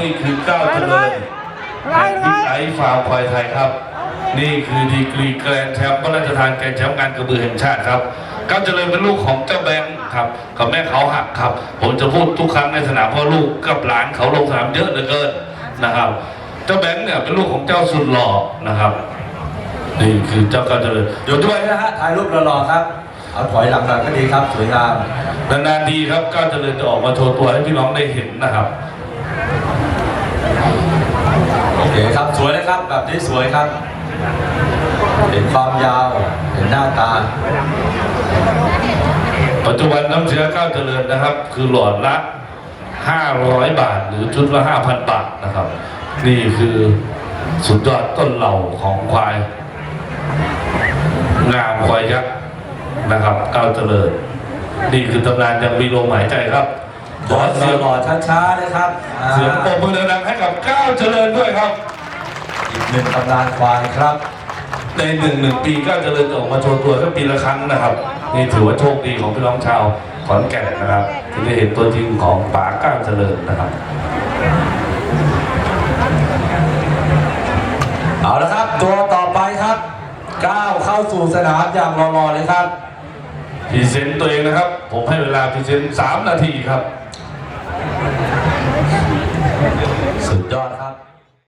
นี่คือก้าวเจริญแห่งพิไอฟาร์มควายไทยครับ นี่คือดีกรีแกรนด์แชมป์พระราชทานแกรนด์แชมป์งานกระบือแห่งชาติครับก้าวเจริญเป็นลูกของเจ้าแบงค์ครับกับแม่เขาหักครับ ผมจะพูดทุกครั้งในสนามเพราะลูกกับหลานเขาลงสนามเยอะเหลือเกินนะครับ เจ้าแบงค์เนี่ยเป็นลูกของเจ้าสุดหล่อนะครับนี่คือเจ้าก้าวเจริญอยู่ด้วยนะฮะถ่ายรูปรอๆครับเอาถอยหลังหน่อยก็ดีครับสวยงามนานๆทีครับก้าวเจริญจะออกมาโชว์ตัวให้พี่น้องได้เห็นนะครับ โอเคครับสวยนะครับ แบบนี้สวยครับ เห็นความยาว เห็นหน้าตา ปัจจุบันน้ำเชื้อก้าวเจริญนะครับ คือหลอดละ 500 บาท หรือชุดละ 5,000 บาทนะครับ นี่คือสุดยอดต้นเหล่าของควาย งามควายยักษ์นะครับก้าวเจริญ นี่คือตำนานยังมีลมหายใจครับ ขอเสียงหล่อๆช้าๆนะครับอ่าเสียงปรบมือดังๆให้กับก้าวเจริญด้วยครับอีกหนึ่งตำนานควายครับ ในหนึ่งหนึ่งปีก้าวเจริญจะออกมาโชว์ตัวแค่ปีละครั้งนะครับนี่ถือว่าโชคดีของพี่น้องชาวขอนแก่นนะครับที่ได้เห็นตัวจริงของป๋าก้าวเจริญนะครับเอาละครับ ตัวต่อไปครับก้าวเข้าสู่สนามอย่างรอๆเลยครับพรีเซนต์ตัวเองนะครับ ผมให้เวลาพรีเซนต์สามนาทีครับ สุดยอดครับ